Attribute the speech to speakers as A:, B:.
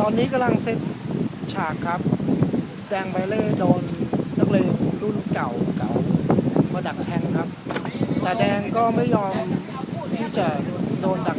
A: ตอนนี้กำลังเซตฉากครับ แดงไบเล่โดนนักเลงรุ่นเก่าเก่ามาดักแทงครับ แต่แดงก็ไม่ยอมที่จะโดนดัก